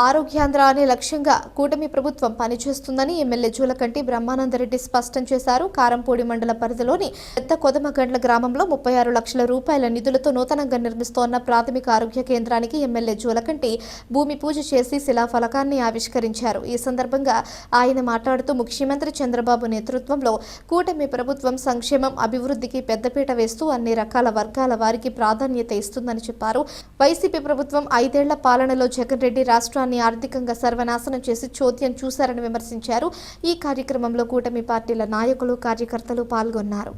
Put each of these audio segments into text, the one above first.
ఆరోగ్యాంధ్ర అనే లక్ష్యంగా కూటమి ప్రభుత్వం పనిచేస్తుందని ఎమ్మెల్యే జూలకంటి బ్రహ్మానందరెడ్డి స్పష్టం చేశారు. కారంపూడి మండల పరిధిలోని పెద్ద కొదమగండ్ల గ్రామంలో ముప్పై ఆరు లక్షల రూపాయల నిధులతో నూతనంగా నిర్మిస్తోన్న ప్రాథమిక ఆరోగ్య కేంద్రానికి ఎమ్మెల్యే జూలకంటి భూమి పూజ చేసి శిలాఫలకాన్ని ఆవిష్కరించారు. ఈ సందర్భంగా ఆయన మాట్లాడుతూ ముఖ్యమంత్రి చంద్రబాబు నేతృత్వంలో కూటమి ప్రభుత్వం సంక్షేమం అభివృద్ధికి పెద్దపీట వేస్తూ అన్ని రకాల వర్గాల వారికి ప్రాధాన్యత ఇస్తుందని చెప్పారు. వైసీపీ ప్రభుత్వం ఐదేళ్ళ పాలనలో జగన్ రెడ్డి రాష్ట్ర రాష్ట్రాన్ని ఆర్థికంగా సర్వనాశనం చేసి చోద్యం చూశారని విమర్శించారు. ఈ కార్యక్రమంలో కూటమి పార్టీల నాయకులు కార్యకర్తలు పాల్గొన్నారు.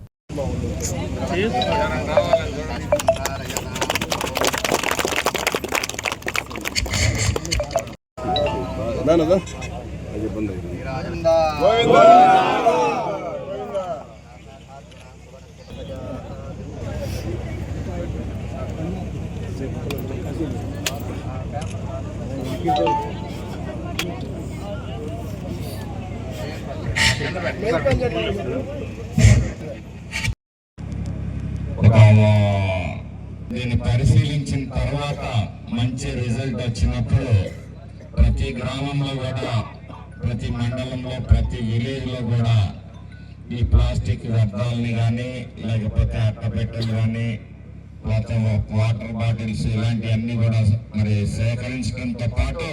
దీన్ని పరిశీలించిన తర్వాత మంచి రిజల్ట్ వచ్చినప్పుడు ప్రతి గ్రామంలో కూడా ప్రతి మండలంలో ప్రతి విలేజ్లో కూడా ఈ ప్లాస్టిక్ వ్యర్థాలని కానీ లేకపోతే అట్టపెట్టెలు కానీ లేకపోతే వాటర్ బాటిల్స్ ఇలాంటివన్నీ కూడా మరి సేకరించడంతో పాటు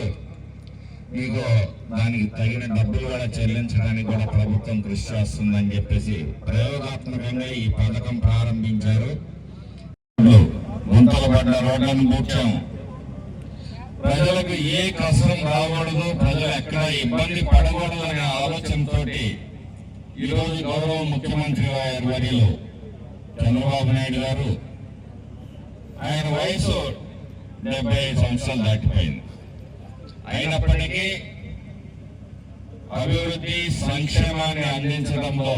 మీకు దానికి తగిన డబ్బులు కూడా చెల్లించడానికి కూడా ప్రభుత్వం కృషి చేస్తుందని చెప్పేసి ప్రయోగాత్మకంగా ఈ పథకం ప్రారంభించారు. గుంతలు పడ్డ రోడ్లను కూర్చాము. ప్రజలకు ఏ కసరం రాకూడదు ప్రజలు ఎక్కడ ఇబ్బంది పడకూడదు అనే ఆలోచనతో ఈ రోజు గౌరవ ముఖ్యమంత్రి గారి వర్యులు చంద్రబాబు నాయుడు గారు ఆయన వయసు డెబ్బై ఐదు సంవత్సరాలు దాటిపోయింది. అయినప్పటికీ అభివృద్ధి సంక్షేమాన్ని అందించడంలో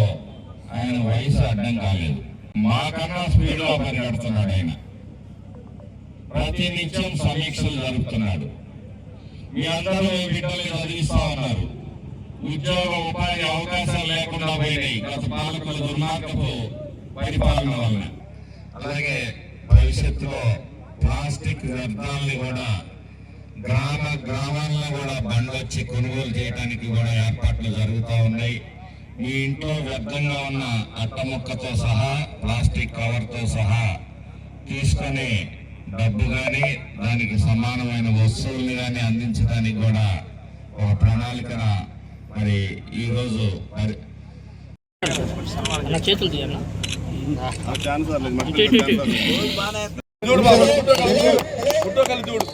ఆయన వయసు అడ్డం కాలేదు. మాకన్నా స్పీడ్లో పరిగెడుతున్నాడు ఆయన. ప్రతి నిత్యం సమీక్షలు జరుపుతున్నాడు. మీ అందరూ ఈ బిడ్డలు చదివిస్తా ఉన్నారు. ఉద్యోగ ఉపాధి అవకాశాలు లేకుండా పోయినాయి. గత పాలకుల దుర్మార్గపు పరిపాలన వలన. అలాగే భవిష్యత్తులో ప్లాస్టిక్ వ్యర్థాలని కూడా గ్రామ గ్రామాల్లో కూడా బండ్లొచ్చి కొనుగోలు చేయడానికి కూడా ఏర్పాట్లు జరుగుతూ ఉన్నాయి. మీ ఇంట్లో వ్యర్థంగా ఉన్న అట్ట ముక్కతో సహా ప్లాస్టిక్ కవర్తో సహా తీసుకొని డబ్బు కానీ దానికి సమానమైన వస్తువుల్ని కానీ అందించడానికి కూడా ఒక ప్రణాళికన మరి ఈరోజు మరి చేతులు చూడు బాబు ఫోటో కలిసి చూడు.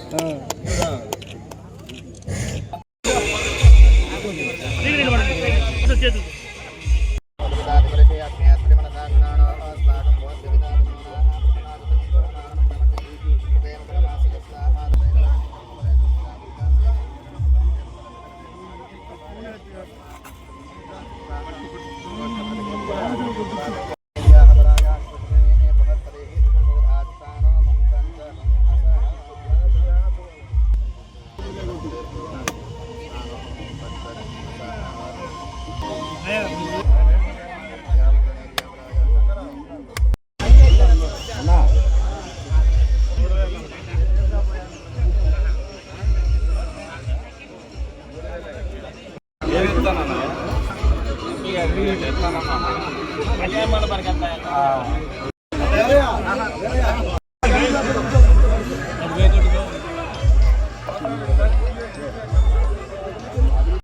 ఎత్తానమ్మా మన పరిగెత్తా